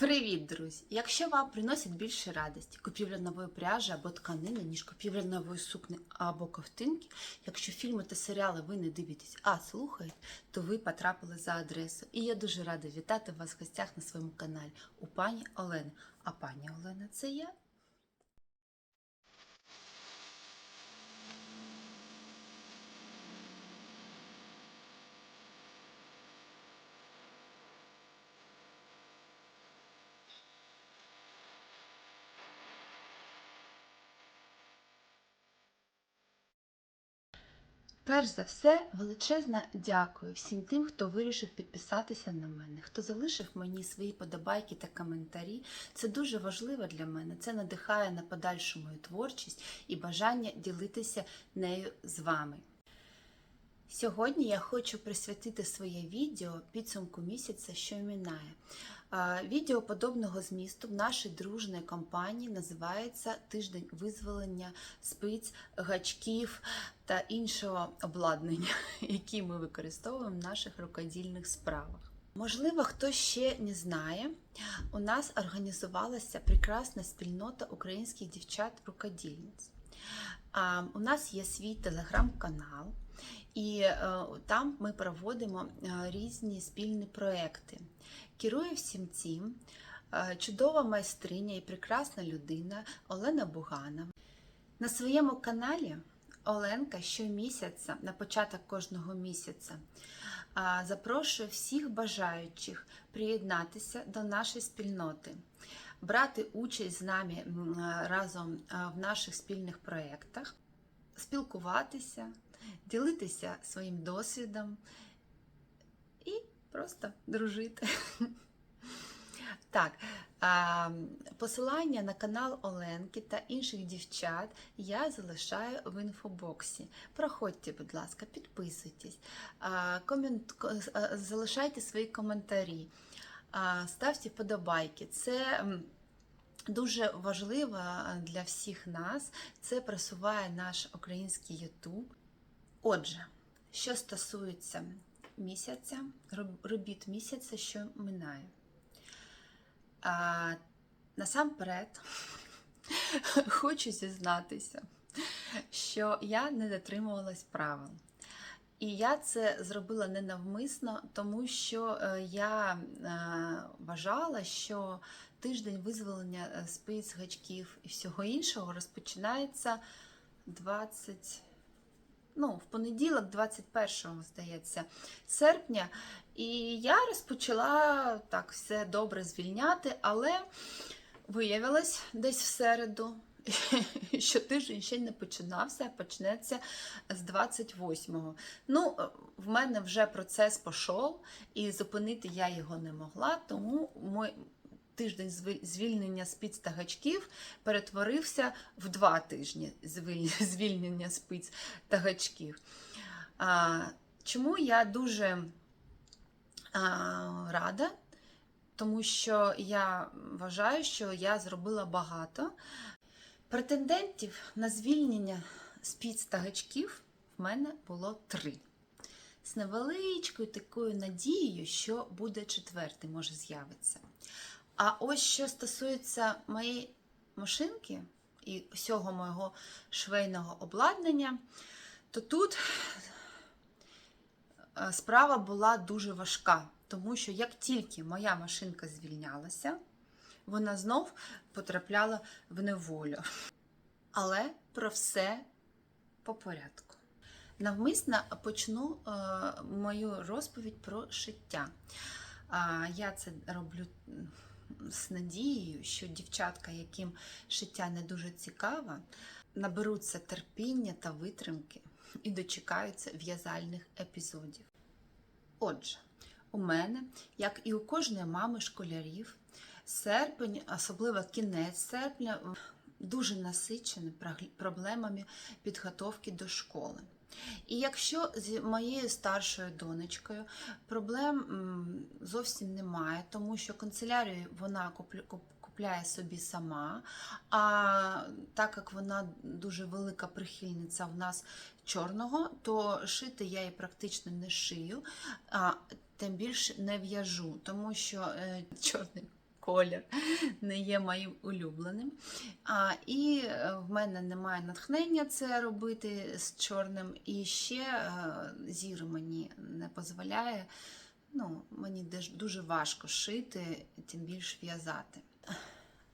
Привіт, друзі! Якщо вам приносить більше радості купівля нової пряжі або тканини, ніж купівля нової сукни або ковтинки, якщо фільми та серіали ви не дивитесь, а слухаєте, то ви потрапили за адресу. І я дуже рада вітати вас в гостях на своєму каналі у пані Олени. А пані Олена це я. Перш за все, величезне дякую всім тим, хто вирішив підписатися на мене, хто залишив мені свої подобайки та коментарі. Це дуже важливо для мене. Це надихає на подальшу мою творчість і бажання ділитися нею з вами. Сьогодні я хочу присвятити своє відео підсумку місяця, що минає. Відео подобного змісту в нашій дружній компанії називається Тиждень визволення спиць, гачків та іншого обладнання, які ми використовуємо в наших рукодільних справах. Можливо, хто ще не знає, у нас організувалася прекрасна спільнота українських дівчат-рукодільниць. У нас є свій телеграм-канал, і е, там ми проводимо е, різні спільні проекти. Керує всім цим е, чудова майстриня і прекрасна людина Олена Бугана. На своєму каналі Оленка щомісяця, на початок кожного місяця, запрошує всіх бажаючих приєднатися до нашої спільноти, брати участь з нами разом в наших спільних проєктах, спілкуватися, ділитися своїм досвідом і просто дружити. Так, посилання на канал Оленки та інших дівчат я залишаю в інфобоксі. Проходьте, будь ласка, підписуйтесь, залишайте свої коментарі, ставте вподобайки. Це дуже важливо для всіх нас. Це просуває наш український Ютуб. Отже, що стосується місяця, робіт місяця, що минає. А, насамперед, хочу зізнатися, що я не дотримувалась правил. І я це зробила ненавмисно, тому що е, я е, вважала, що тиждень визволення е, спиць, гачків і всього іншого розпочинається 20, ну, в понеділок, 21, здається, серпня. І я розпочала так все добре звільняти, але виявилось десь в середу, що тиждень ще не починався, а почнеться з 28-го. Ну, в мене вже процес пішов, і зупинити я його не могла, тому мой тиждень звільнення спиць та гачків перетворився в два тижні звільнення спиць та гачків. Чому я дуже рада? Тому що я вважаю, що я зробила багато. Претендентів на звільнення спіц та гачків в мене було три. З невеличкою такою надією, що буде четвертий, може з'явиться. А ось що стосується моєї машинки і всього мого швейного обладнання, то тут е, справа була дуже важка, тому що як тільки моя машинка звільнялася, вона знов потрапляла в неволю. Але про все по порядку. Навмисно почну е, мою розповідь про шиття. Я це роблю з надією, що дівчатка, яким шиття не дуже цікаво, наберуться терпіння та витримки і дочекаються в'язальних епізодів. Отже, у мене, як і у кожної мами школярів, серпень, особливо кінець серпня, дуже насичений проблемами підготовки до школи. І якщо з моєю старшою донечкою проблем зовсім немає, тому що канцелярію вона купляє собі сама, а так як вона дуже велика прихильниця в нас чорного, то шити я її практично не шию, а тим більше не в'яжу, тому що е, чорний колір не є моїм улюбленим. А, і е, в мене немає натхнення це робити з чорним. І ще е, зір мені не дозволяє. Ну, мені дуже важко шити, тим більше в'язати.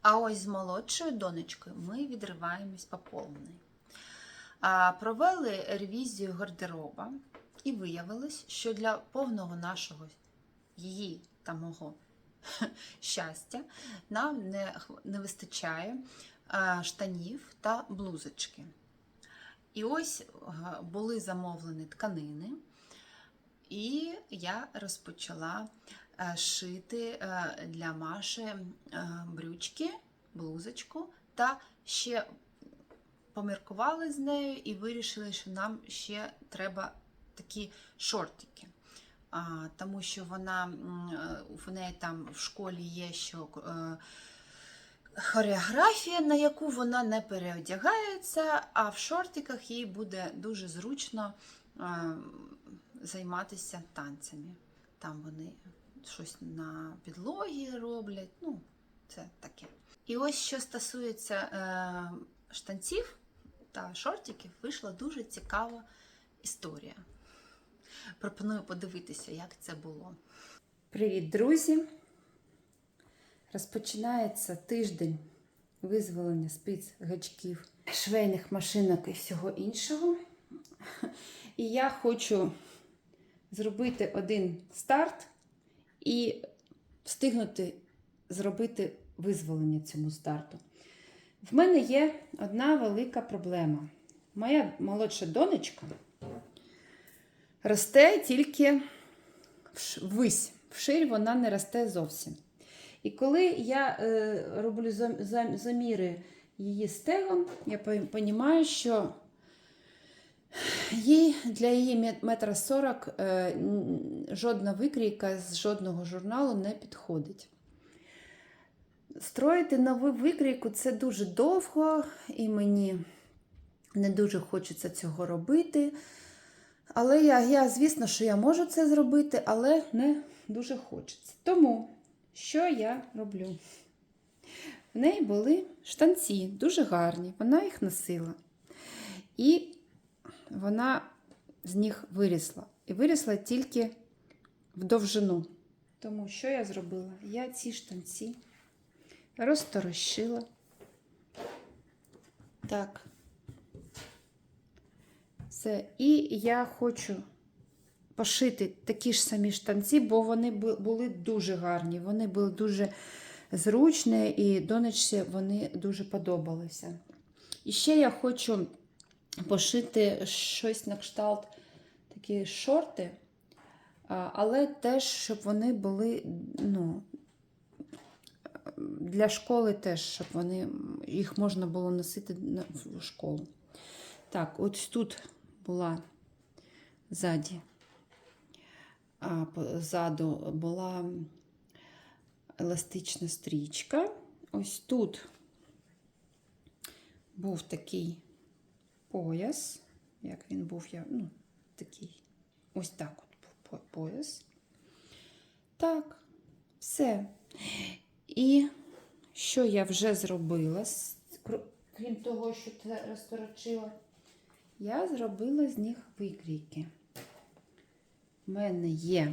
А ось з молодшою донечкою ми відриваємось по повній. Провели ревізію гардероба, і виявилось, що для повного нашого її та мого щастя нам не, не вистачає штанів та блузочки. І ось е, були замовлені тканини, і я розпочала е, шити е, для Маші е, брючки, блузочку та ще поміркували з нею і вирішили, що нам ще треба такі шортики. Тому що вона е, в неї там в школі є що е, хореографія, на яку вона не переодягається, а в шортиках їй буде дуже зручно е, займатися танцями. Там вони щось на підлогі роблять. Ну, це таке. І ось що стосується штанців та шортиків, вийшла дуже цікава історія. Пропоную подивитися, як це було. Привіт, друзі! Розпочинається тиждень визволення спиць, гачків, швейних машинок і всього іншого. І я хочу зробити один старт і встигнути зробити визволення цьому старту. В мене є одна велика проблема. Моя молодша донечка росте тільки ввись. Вширь вона не росте зовсім. І коли я е, роблю зам- зам- заміри її стегом, я розумію, що їй для її мет- метра сорок е, жодна викрійка з жодного журналу не підходить. Строїти нову викрійку це дуже довго, і мені не дуже хочеться цього робити. Але я, я, звісно, що я можу це зробити, але не дуже хочеться. Тому що я роблю? В неї були штанці, дуже гарні, вона їх носила. І вона з них вирісла. І вирісла тільки в довжину. Тому що я зробила? Я ці штанці розторощила. Так. Все. І я хочу пошити такі ж самі штанці, бо вони були дуже гарні. Вони були дуже зручні, і донечці вони дуже подобалися. І ще я хочу пошити щось на кшталт такі шорти, але теж, щоб вони були, ну, для школи теж, щоб вони, їх можна було носити в школу. Так, ось тут була ззаді, а позаду була еластична стрічка. Ось тут був такий пояс. Як він був, я, ну, такий. Ось так от пояс. Так, все. І що я вже зробила, крім того, що це розторочила, я зробила з них викрійки. У мене є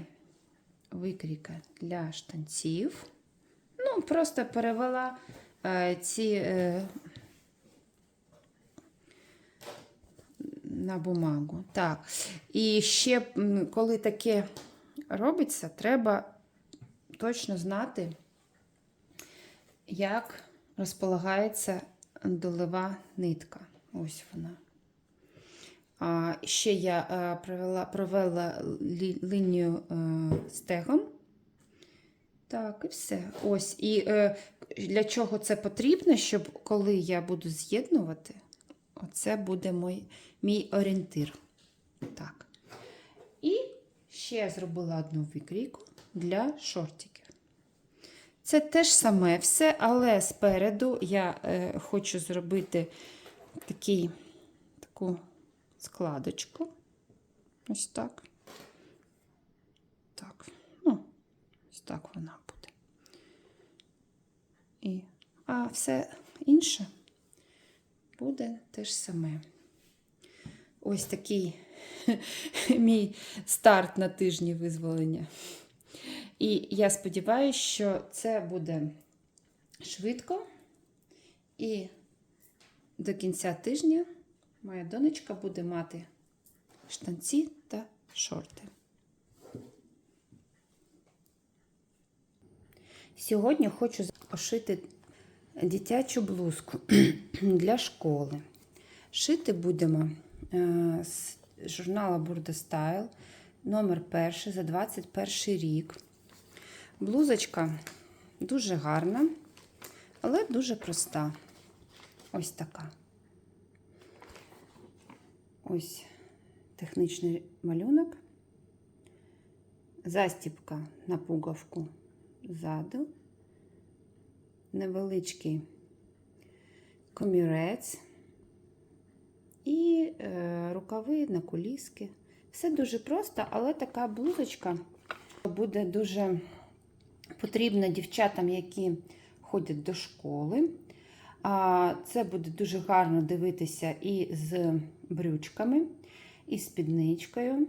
викрійка для штанців. Ну, просто перевела е, ці е, на бумагу. Так. І ще, коли таке робиться, треба точно знати, як розполагається долева нитка. Ось вона. А ще я е, провела, провела лі- лінію е, стегом. Так, і все. Ось. І е, для чого це потрібно, щоб коли я буду з'єднувати, оце буде мій, мій орієнтир. Так. І ще я зробила одну викрійку для шортиків. Це те ж саме все, але спереду я хочу зробити такий, таку складочку. Ось так. Так. Ну, ось так вона буде. І... А все інше буде те ж саме. Ось такий мій старт на тижні визволення. І я сподіваюся, що це буде швидко. І до кінця тижня моя донечка буде мати штанці та шорти. Сьогодні хочу пошити дитячу блузку для школи. Шити будемо е, з журнала Burda Style, номер перший за 21 рік. Блузочка дуже гарна, але дуже проста. Ось така. Ось технічний малюнок. Застіпка на пуговку ззаду. Невеличкий комірець і е, рукави на коліски. Все дуже просто, але така блузочка буде дуже потрібна дівчатам, які ходять до школи. А це буде дуже гарно дивитися і з брючками, і з спідничкою.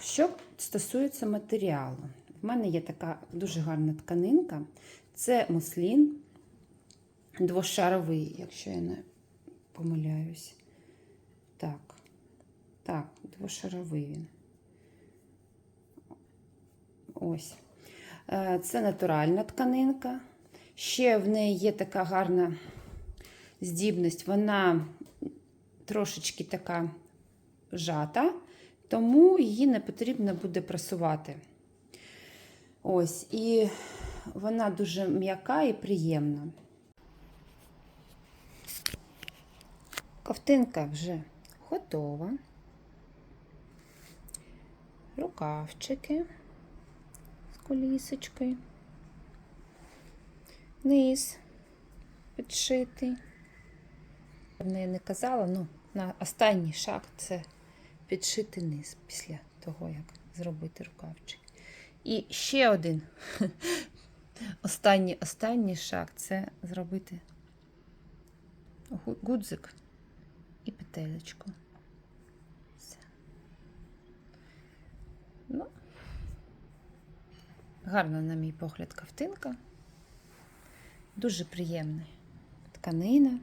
Що стосується матеріалу, в мене є така дуже гарна тканинка. Це муслін двошаровий, якщо я не помиляюсь. Так, так, двошаровий він. Ось. Е, Це натуральна тканинка. Ще в неї є така гарна здібність, вона трошечки така жата, тому її не потрібно буде прасувати. Ось, і вона дуже м'яка і приємна. Ковтинка вже готова. Рукавчики з колісочкою. Низ підшитий. Я не казала, ну, на останній шаг це підшити низ після того, як зробити рукавчик. І ще один останній останній шаг це зробити гу- гудзик і петелечку. Все. Ну, гарна, на мій погляд, ковтинка. Дуже приємна тканина.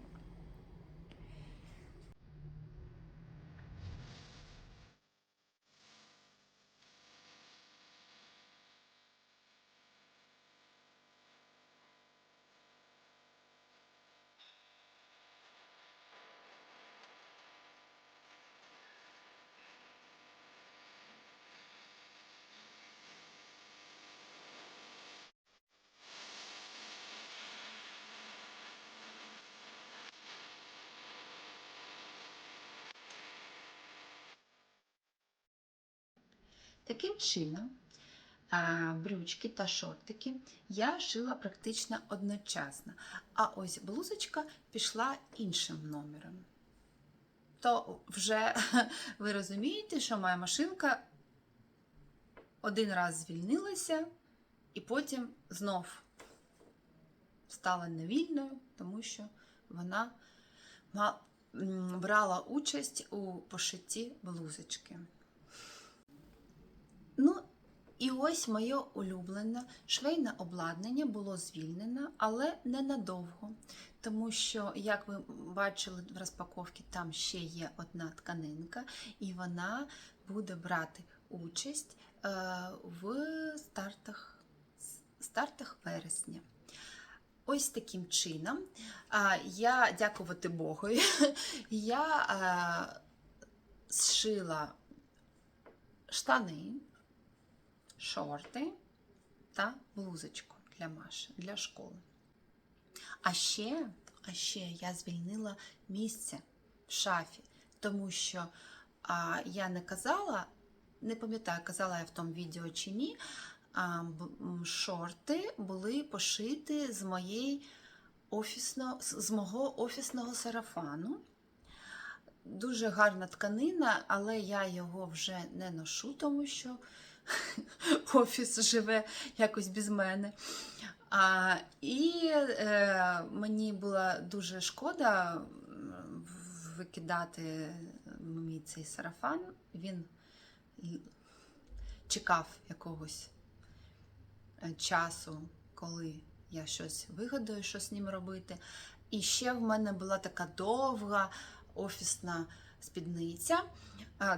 Таким брючки та шортики я шила практично одночасно. А ось блузочка пішла іншим номером. То вже ви розумієте, що моя машинка один раз звільнилася і потім знов стала невільною, тому що вона брала участь у пошитті блузочки. І ось моє улюблене швейне обладнання було звільнено, але ненадовго. Тому що, як ви бачили в розпаковці, там ще є одна тканинка, і вона буде брати участь е, в стартах, стартах вересня. Ось таким чином. Я, дякувати Богу, я е, зшила штани, шорти та блузочку для Маші, для школи. А ще, а ще я звільнила місце в шафі, тому що а, я не казала, не пам'ятаю, казала я в тому відео чи ні. А, шорти були пошиті з моєї офісно, з мого офісного сарафану. Дуже гарна тканина, але я його вже не ношу, тому що офіс живе якось без мене. А, і е, мені було дуже шкода викидати мій цей сарафан. Він чекав якогось е, часу, коли я щось вигадую, що з ним робити. І ще в мене була така довга офісна спідниця,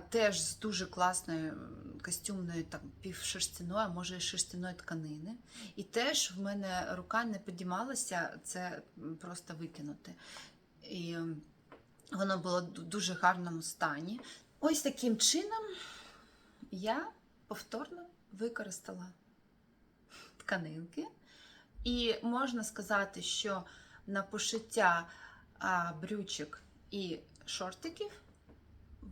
теж з дуже класною костюмною, там півшерстяної, а може і шерстяної тканини. І теж в мене рука не підіймалася це просто викинути. І воно було в дуже гарному стані. Ось таким чином я повторно використала тканинки. І можна сказати, що на пошиття брючок і шортиків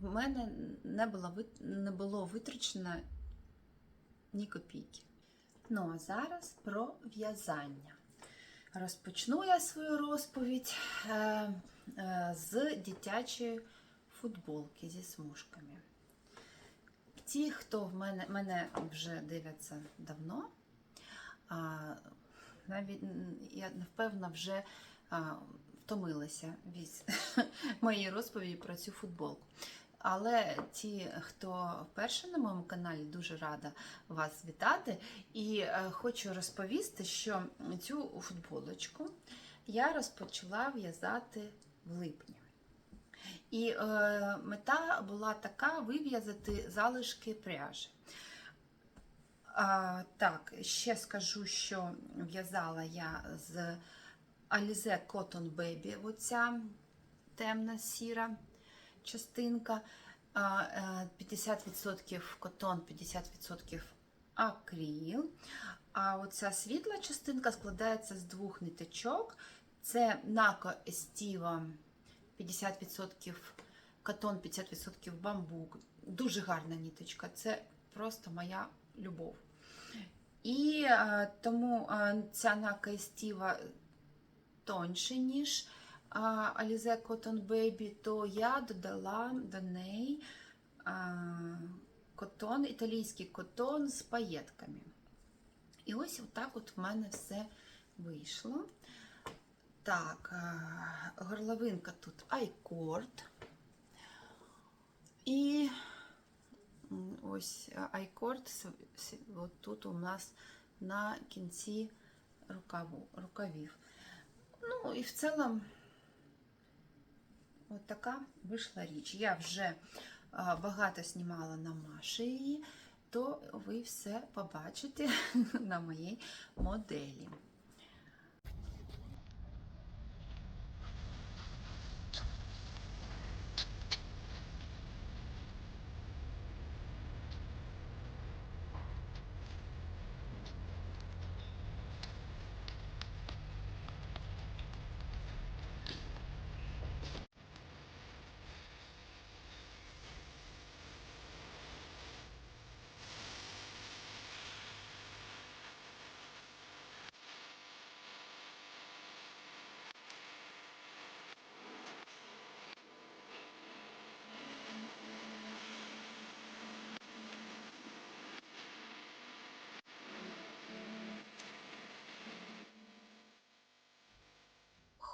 в мене не було, не було витрачено ні копійки. Ну а зараз про в'язання. Розпочну я свою розповідь е, е, з дитячої футболки зі смужками. Ті, хто в мене, мене вже дивляться давно, а, навіть я напевно вже а, втомилася від моєї розповіді про цю футболку. Але ті, хто вперше на моєму каналі, дуже рада вас вітати. І е, хочу розповісти, що цю футболочку я розпочала в'язати в липні. І е, мета була така вив'язати залишки пряжі. А, так, ще скажу, що в'язала я з Alize Cotton Baby, оця темна сіра частинка. Е, 50% котон, 50% акріл. А оця світла частинка складається з двох ниточок. Це Нако Естіва 50% катон, 50% бамбук. Дуже гарна ніточка. Це просто моя любов. І е, тому е, ця Нако Естіва тоньше, ніж Alize Cotton Baby, то я додала до неї котон, італійський котон з паєтками. І ось отак от в мене все вийшло. Так, горловинка тут айкорд. І ось айкорд от тут у нас на кінці рукаву, рукавів. Ну і в цілому от така вийшла річ. Я вже багато знімала на Маші її, то ви все побачите на моїй моделі.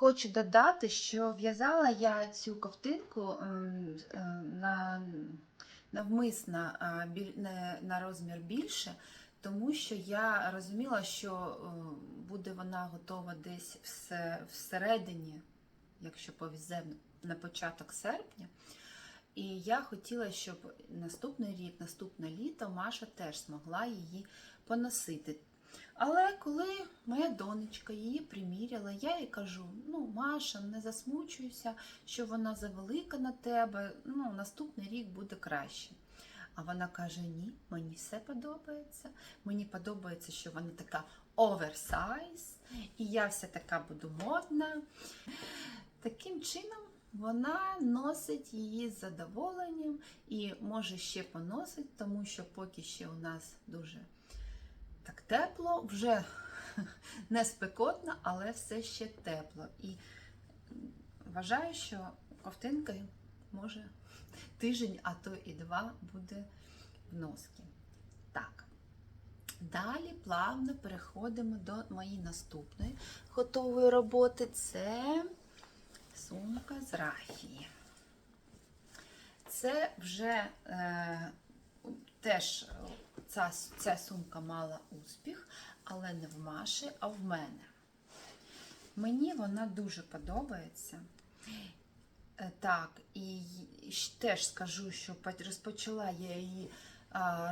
Хочу додати, що в'язала я цю ковтинку ем, е, на, навмисно на, розмір більше, тому що я розуміла, що е, буде вона готова десь всередині, якщо повезе на початок серпня. І я хотіла, щоб наступний рік, наступне літо Маша теж змогла її поносити. Але коли моя донечка її приміряла, я їй кажу: ну, Маша, не засмучуйся, що вона завелика на тебе, ну, наступний рік буде краще. А вона каже: Ні, мені все подобається. Мені подобається, що вона така оверсайз, і я вся така буду модна. Таким чином вона носить її з задоволенням і може ще поносить, тому що поки ще у нас дуже так тепло, вже не спекотно, але все ще тепло. І вважаю, що ковтинка може тиждень, а то і два буде в носки. Так. Далі плавно переходимо до моєї наступної готової роботи. Це сумка з рафії. Це вже е, теж е, ця, ця сумка мала успіх, але не в Маші, а в мене. Мені вона дуже подобається. Е, Так, і теж скажу, що розпочала я її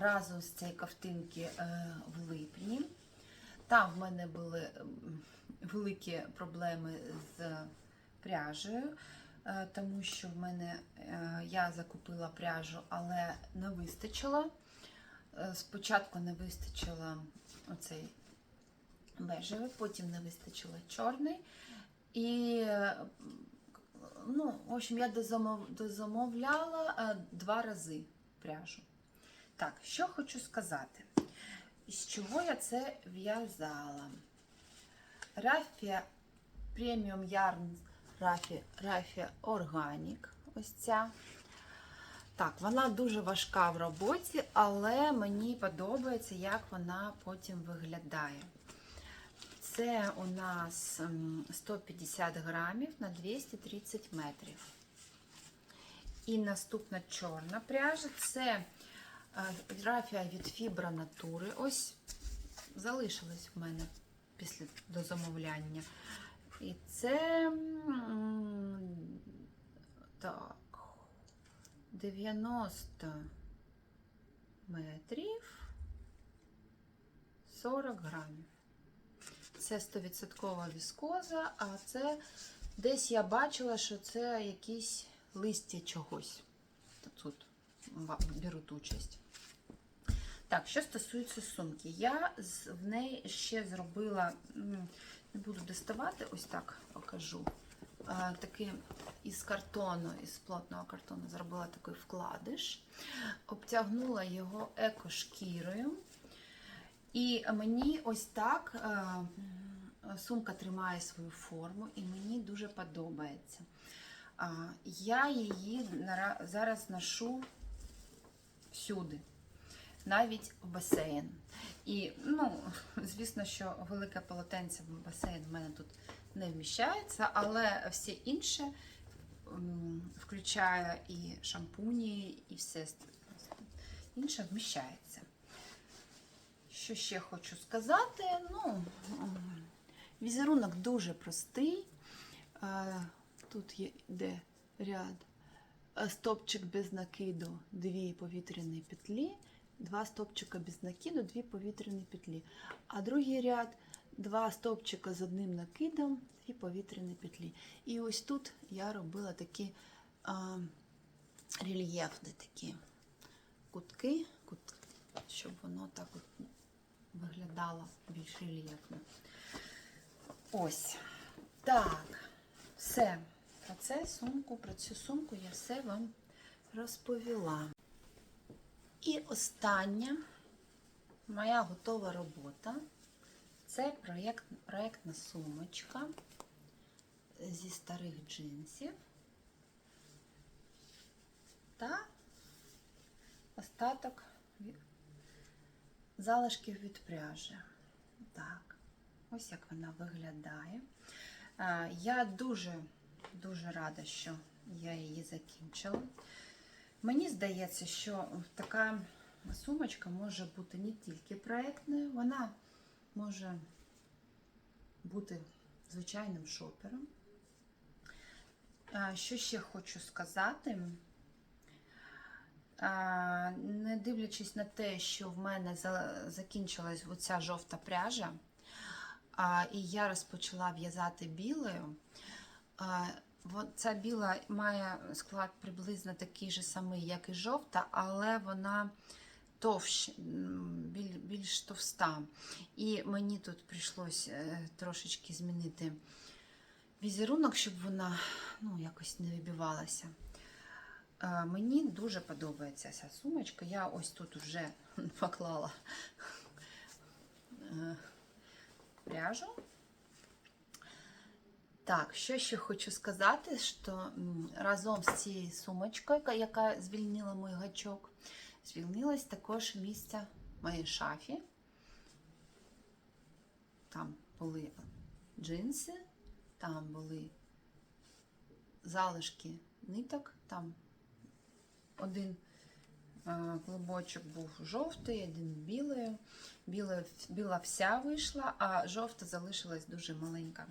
разом з цієї ковтинки е, в липні. Там в мене були великі проблеми з пряжею, тому що в мене е, я закупила пряжу, але не вистачило. Е, Спочатку не вистачило оцей бежевий, потім не вистачило чорний. І е, ну, в общем, я дозамов, дозамовляла е, два рази пряжу. Так, що хочу сказати. З чого я це в'язала? Рафія преміум ярн Рафі, Рафія Органік. Ось ця. Так, вона дуже важка в роботі, але мені подобається, як вона потім виглядає. Це у нас 150 грамів на 230 метрів. І наступна чорна пряжа це е, рафія від Фібра Натури. Ось залишилась в мене після до замовляння. І це так, 90 метрів 40 грамів. Це 100% віскоза, а це десь я бачила, що це якісь листя чогось. Тут беруть участь. Так, що стосується сумки, я в неї ще зробила, буду доставати, ось так покажу. Такий із картону, із плотного картону зробила такий вкладиш, обтягнула його екошкірою. І мені ось так е, сумка тримає свою форму, і мені дуже подобається. Я її зараз ношу всюди, навіть в басейн. І, ну, звісно, що велике полотенце в басейн в мене тут не вміщається, але всі інші м, включає і шампуні, і все інше вміщається. Що ще хочу сказати? Ну, візерунок дуже простий. Тут є йде ряд. Стопчик без накиду, дві повітряні петлі, два стопчика без накиду, дві повітряні петлі. А другий ряд два стопчика з одним накидом, дві повітряні петлі. І ось тут я робила такі а, рельєфні такі кутки, кут, щоб воно так от виглядало більш рельєфно. Ось. Так, все. Про це сумку, про цю сумку я все вам розповіла. І остання моя готова робота. Це проєкт, проєктна сумочка зі старих джинсів та остаток залишків від пряжі. Так, ось як вона виглядає. Я дуже дуже рада, що я її закінчила. Мені здається, що така сумочка може бути не тільки проєктною, вона може бути звичайним шопером. Що ще хочу сказати? Не дивлячись на те, що в мене закінчилась оця жовта пряжа, і я розпочала в'язати білою. Ця біла має склад приблизно такий же самий, як і жовта, але вона товщ, біль- більш товста. І мені тут прийшлось е, трошечки змінити візерунок, щоб вона ну, якось не вибивалася. Е, Мені дуже подобається ця сумочка. Я ось тут вже поклала е, пряжу. Так, що ще хочу сказати, що разом з цією сумочкою, яка звільнила мій гачок, звільнилось також місце в моїй шафі. там були джинси, там були залишки ниток, там один е, клубочок був жовтий, один білий. Біла, біла вся вийшла, а жовта залишилась дуже маленька.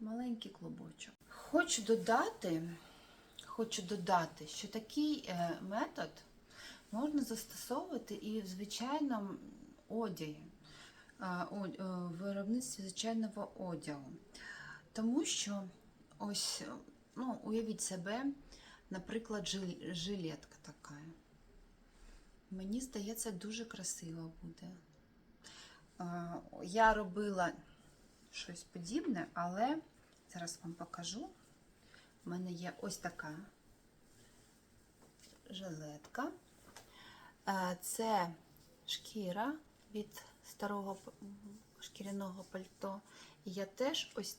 Маленький клубочок. Хочу додати, хочу додати, що такий е, метод можна застосовувати і в звичайному одязі, е, о- е, в виробництві звичайного одягу. Тому що ось, ну, уявіть себе, наприклад, жилетка така. Мені здається, дуже красиво буде. Е, Я робила щось подібне, але зараз вам покажу. У мене є ось така жилетка. Е, Це шкіра від старого шкіряного пальто. І я теж ось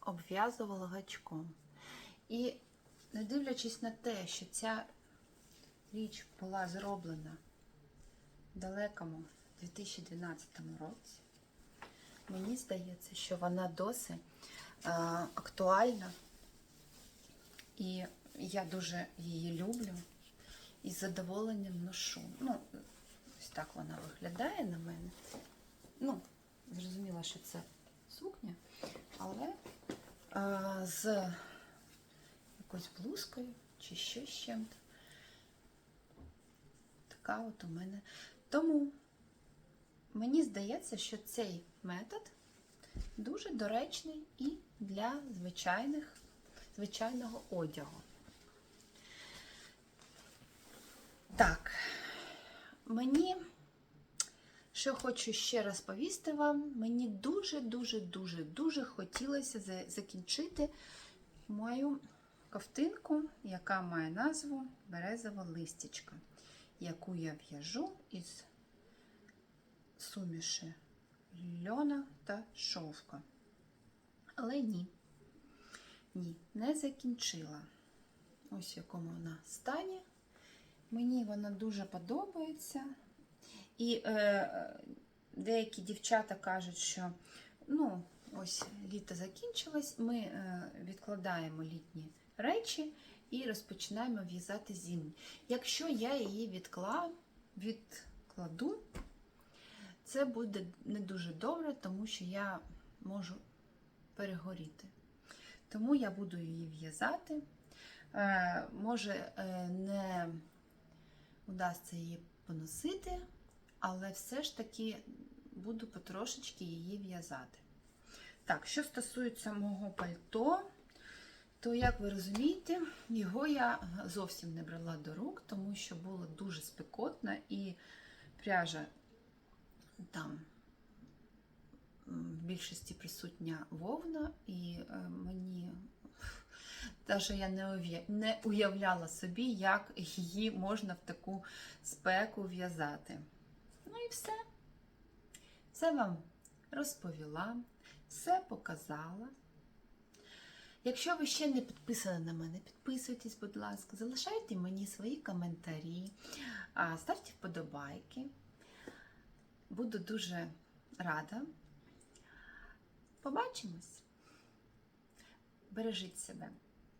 обв'язувала гачком. І не дивлячись на те, що ця річ була зроблена в далекому 2012 році, мені здається, що вона досі е, актуальна. І я дуже її люблю і задоволенням ношу. Ну, ось так вона виглядає на мене. Ну, зрозуміло, що це сукня, але е, з якоюсь блузкою чи ще з чим-то. Така от у мене. Тому мені здається, що цей метод дуже доречний і для звичайних, звичайного одягу. Так, мені, що хочу ще раз повісти вам, мені дуже-дуже-дуже дуже хотілося закінчити мою ковтинку, яка має назву Березова листячка, яку я в'яжу із суміші льона та шовка. Але ні, ні, не закінчила. Ось в якому вона стані. Мені вона дуже подобається. І е, деякі дівчата кажуть, що ну, ось літо закінчилось, ми е, відкладаємо літні речі і розпочинаємо в'язати зимні. Якщо я її відкла, відкладу, це буде не дуже добре, тому що я можу перегоріти. Тому я буду її в'язати. Е, може, е, не вдасться її поносити, але все ж таки буду потрошечки її в'язати. Так, що стосується мого пальто, то, як ви розумієте, його я зовсім не брала до рук, тому що було дуже спекотно і пряжа там в більшості присутня вовна, і е, мені навіть я не уявляла собі, як її можна в таку спеку в'язати. Ну і все. Все вам розповіла, все показала. Якщо ви ще не підписані на мене, підписуйтесь, будь ласка, залишайте мені свої коментарі, ставте вподобайки. Буду дуже рада. Побачимось. Бережіть себе.